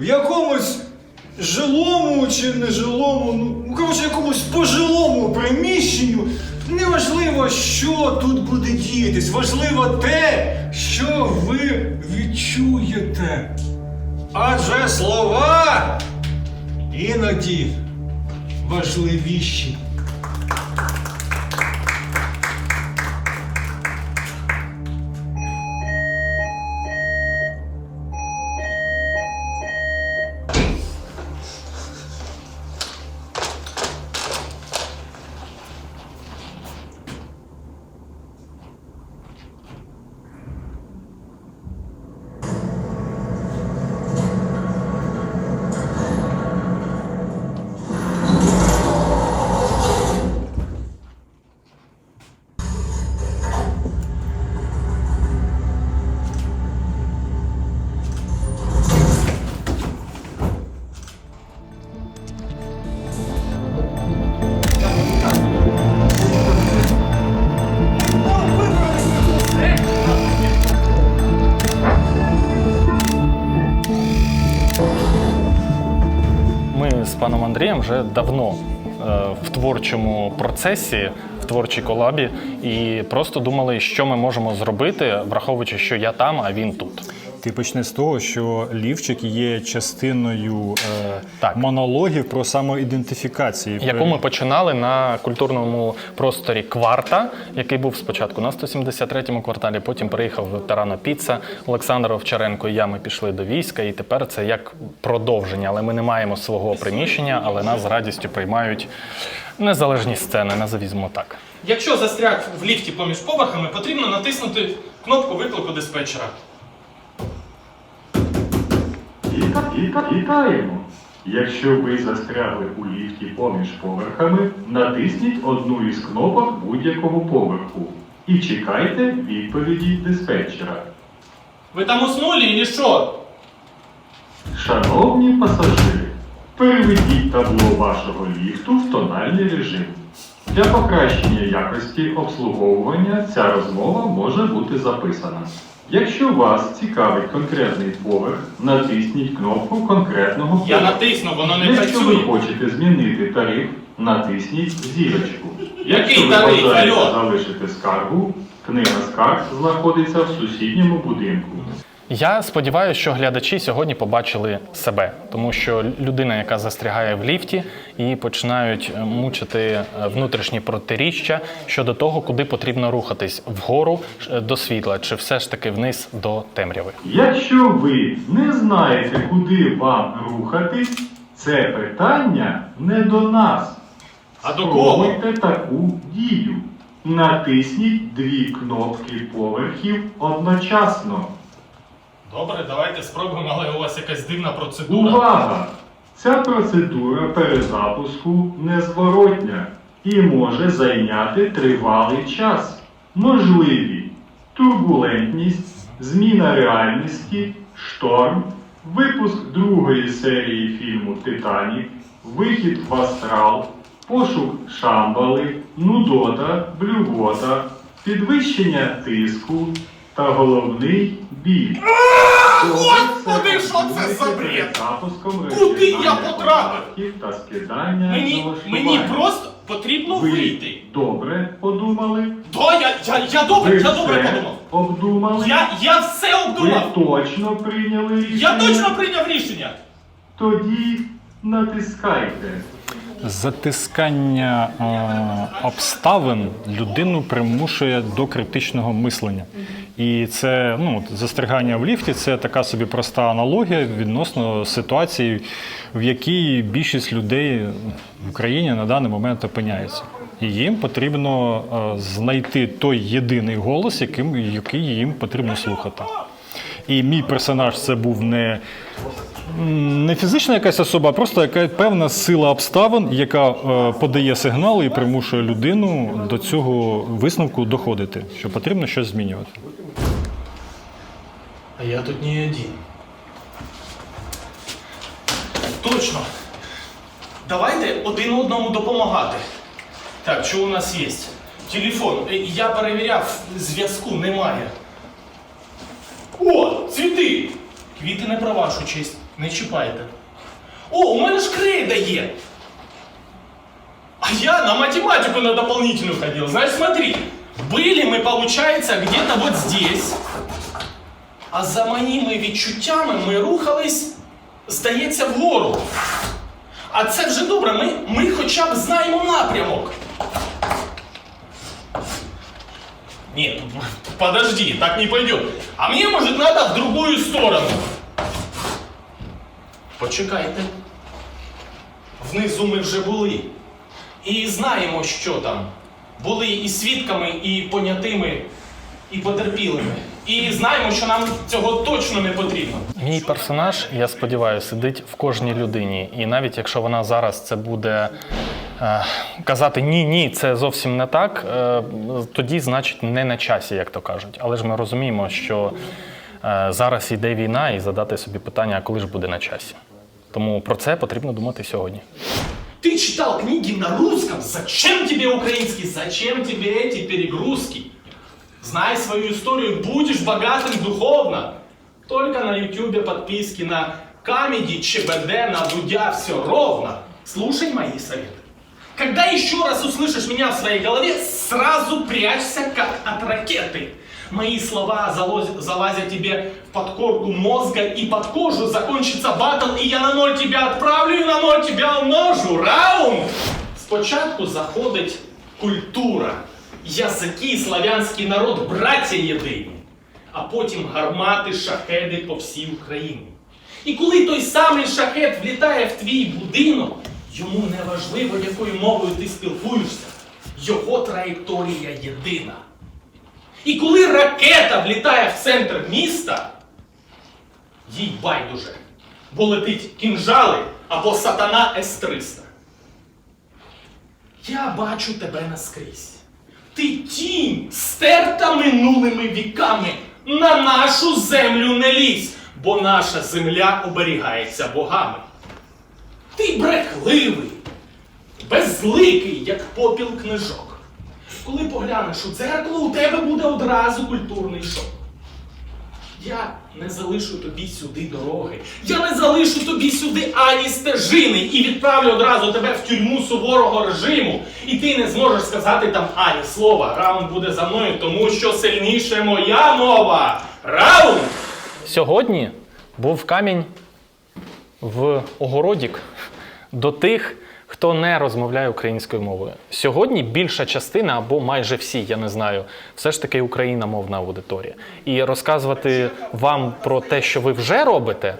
в якомусь жилому чи нежилому, ну, ну коротше, якомусь пожилому приміщенню. Неважливо, що тут буде діятись, важливо те, що ви відчуєте. Адже слова іноді важливіші. Андрієм вже давно е, в творчому процесі, в творчій колабі, і просто думали, що ми можемо зробити, враховуючи, що я там, а він тут. Ти почни з того, що лівчик є частиною е, Так. монологів про самоідентифікацію. Яку ми починали на культурному просторі Кварта, який був спочатку на 173-му кварталі, потім приїхав ветерано Піца. Олександр Овчаренко і я ми пішли до війська, і тепер це як продовження. Але ми не маємо свого приміщення, але нас з радістю приймають незалежні сцени, назовімо так. Якщо застряг в ліфті поміж поверхами, потрібно натиснути кнопку виклику диспетчера. Вітаємо! Якщо ви застрягли у ліфті поміж поверхами, натисніть одну із кнопок будь-якого поверху і чекайте відповіді диспетчера. Ви там уснули чи що? Шановні пасажири, переведіть табло вашого ліфту в тональний режим. Для покращення якості обслуговування ця розмова може бути записана. Якщо вас цікавить конкретний поверх, натисніть кнопку конкретного Я натисну, воно не Якщо ви хочете змінити тариф, натисніть зірочку. Який Якщо ви тариф? бажаєте залишити скаргу, книга скарг знаходиться в сусідньому будинку. Я сподіваюся, що глядачі сьогодні побачили себе, тому що людина, яка застрягає в ліфті, її починають е, мучити е, внутрішні протиріччя щодо того, куди потрібно рухатись вгору е, до світла, чи все ж таки вниз до темряви. Якщо ви не знаєте, куди вам рухатись, це питання не до нас. А до кого? Спробуйте таку дію. Натисніть дві кнопки поверхів одночасно. Добре, давайте спробуємо, але у вас якась дивна процедура. Увага! Ця процедура перезапуску незворотня і може зайняти тривалий час. Можливі турбулентність, зміна реальності, шторм, випуск другої серії фільму Титанік, вихід в астрал, пошук шамбали, нудота, блювота, підвищення тиску та головний біль. Господи, що це за бред? Запуском Куди я потрапив? Та скидання Мені, налаштувань. мені просто потрібно Ви вийти. добре подумали? Да, я, я, я добре, Ви я добре все подумав. обдумали? Я, я все Ви обдумав. точно прийняли рішення? Я точно прийняв рішення. Тоді натискайте. Затискання е, обставин людину примушує до критичного мислення. І це ну, от застрягання в ліфті це така собі проста аналогія відносно ситуації, в якій більшість людей в Україні на даний момент опиняється. І їм потрібно е, знайти той єдиний голос, яким, який їм потрібно слухати. І мій персонаж це був не, не фізична якась особа, а просто яка певна сила обставин, яка е, подає сигнали і примушує людину до цього висновку доходити, що потрібно щось змінювати. А я тут не один. Точно. Давайте один одному допомагати. Так, що у нас є? Телефон. Е, Я перевіряв, зв'язку немає. О, цвіти! Квіти не про вашу честь. Не чіпайте. О, у мене ж крейда є. А я на математику на дополнительную ходил. Знаешь, смотри, были мы, получается, где-то вот здесь, А за моїми відчуттями ми рухались, здається, вгору. А це вже добре, ми, ми хоча б знаємо напрямок. Нет, подожди, так не пойдет. А мне, может, надо в другую сторону. Почекайте. Внизу ми вже були. І знаємо, що там. Були і свідками, і понятими, і потерпілими. І знаємо, що нам цього точно не потрібно. Мій персонаж, я сподіваюся, сидить в кожній людині. І навіть якщо вона зараз це буде е, казати ні, ні, це зовсім не так, е, тоді значить не на часі, як то кажуть. Але ж ми розуміємо, що е, зараз йде війна, і задати собі питання, а коли ж буде на часі. Тому про це потрібно думати сьогодні. Ты читал книги на русском? Зачем тебе украинский? Зачем тебе эти перегрузки? Знай свою историю, будешь богатым духовно. Только на ютубе подписки на Камеди, ЧБД, на Дудя, все ровно. Слушай мои советы. Когда еще раз услышишь меня в своей голове, сразу прячься, как от ракеты. Мои слова залоз- залазят тебе в подкорку мозга и под кожу, закончится батл, и я на ноль тебя отправлю, и на ноль тебя умножу. Раунд! Спочатку заходить культура, язики, славянський народ, браття єдині, а потім гармати, шахеди по всій Україні. І коли той самий шахет влітає в твій будинок, йому не важливо, якою мовою ти спілкуєшся. Його траєкторія єдина. І коли ракета влітає в центр міста, їй байдуже, бо летить кінжали або сатана С-300. Я бачу тебе наскрізь. Ти тінь, стерта минулими віками. На нашу землю не лізь, бо наша земля оберігається богами. Ти брехливий, безликий, як попіл книжок. Коли поглянеш у дзеркало, у тебе буде одразу культурний шок. Я не залишу тобі сюди дороги. Я не залишу тобі сюди ані стежини і відправлю одразу тебе в тюрму суворого режиму. І ти не зможеш сказати там ані слова. Раунд буде за мною, тому що сильніше моя мова. Раунд! Сьогодні був камінь в огородік до тих, хто не розмовляє українською мовою. Сьогодні більша частина, або майже всі, я не знаю, все ж таки україномовна аудиторія. І розказувати вам про те, що ви вже робите,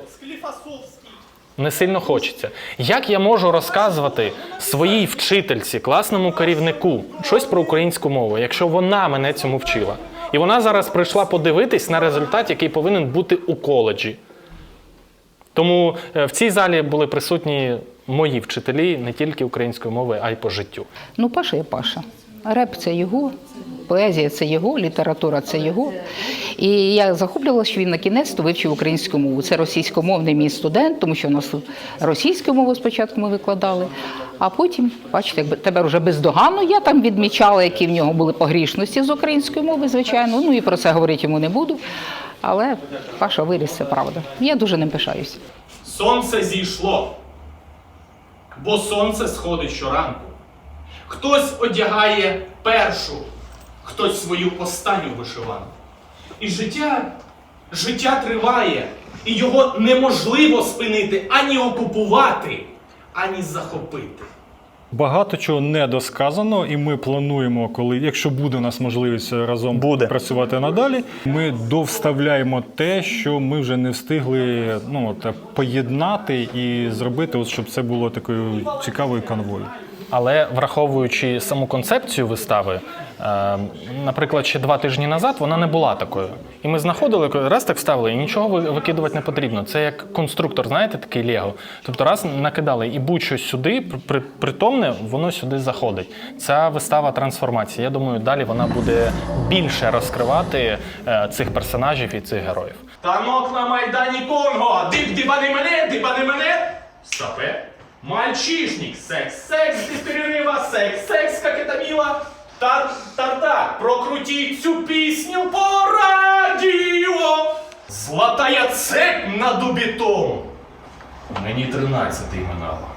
не сильно хочеться. Як я можу розказувати своїй вчительці, класному керівнику щось про українську мову, якщо вона мене цьому вчила? І вона зараз прийшла подивитись на результат, який повинен бути у коледжі. Тому е, в цій залі були присутні мої вчителі не тільки української мови, а й по життю. Ну, Паша є Паша. Реп це його, поезія це його, література це його. І я захоплювалася, що він на кінець вивчив українську мову. Це російськомовний мій студент, тому що в нас тут російську мову спочатку ми викладали, а потім, бачите, якби тепер вже бездоганно. Я там відмічала, які в нього були погрішності з української мови, звичайно. Ну і про це говорити йому не буду. Але Паша виріс, це правда. Я дуже ним пишаюсь. Сонце зійшло, бо сонце сходить щоранку. Хтось одягає першу, хтось свою останню вишиванку. І життя, життя триває, і його неможливо спинити ані окупувати, ані захопити. Багато чого не досказано, і ми плануємо, коли, якщо буде у нас можливість разом Буде. працювати надалі, ми довставляємо те, що ми вже не встигли ну, от, поєднати і зробити, от, щоб це було такою цікавою конвою. Але враховуючи саму концепцію вистави, е, наприклад, ще два тижні назад вона не була такою. І ми знаходили, раз так вставили, і нічого викидувати не потрібно. Це як конструктор, знаєте, такий Лего. Тобто раз накидали і будь-що сюди, притомне, воно сюди заходить. Ця вистава трансформації. Я думаю, далі вона буде більше розкривати е, цих персонажів і цих героїв. Танок на Майдані Конго! Дип дибани мене, дибани мене! Сапе! Мальчишник! Секс, секс без перерыва, секс, секс, как это мило! Тар, тартак, прокрутіть цю пісню по радіо! Золотая цепь над убитом! Мені тринадцятий минало.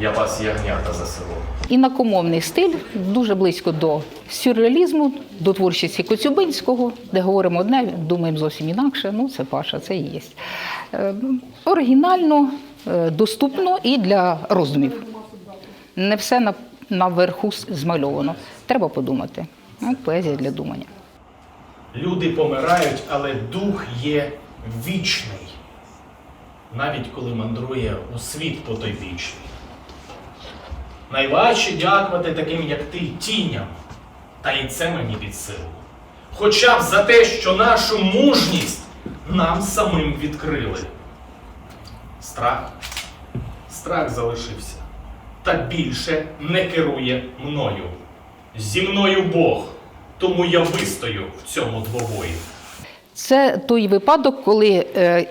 Я пас ягнята за село. Інакомовний стиль дуже близько до сюрреалізму, до творчості Коцюбинського, де говоримо одне, думаємо зовсім інакше. Ну, це Паша, це і є. Е, Оригінально, доступно і для роздумів. Не все наверху змальовано. Треба подумати. Ну, поезія для думання. Люди помирають, але дух є вічний. Навіть коли мандрує у світ потойбічний. Найважче дякувати таким, як ти, тіням. Та й це мені під силу. Хоча б за те, що нашу мужність нам самим відкрили. Страх. Страх залишився. Та більше не керує мною. Зі мною Бог, тому я вистою в цьому двобої. Це той випадок, коли е,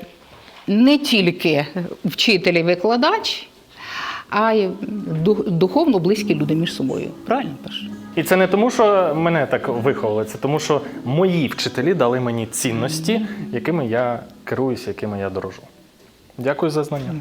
не тільки вчитель і викладач, а й духовно близькі люди між собою. Правильно Паш? І це не тому, що мене так виховали, це тому, що мої вчителі дали мені цінності, якими я керуюся, якими я дорожу. Дякую за знання.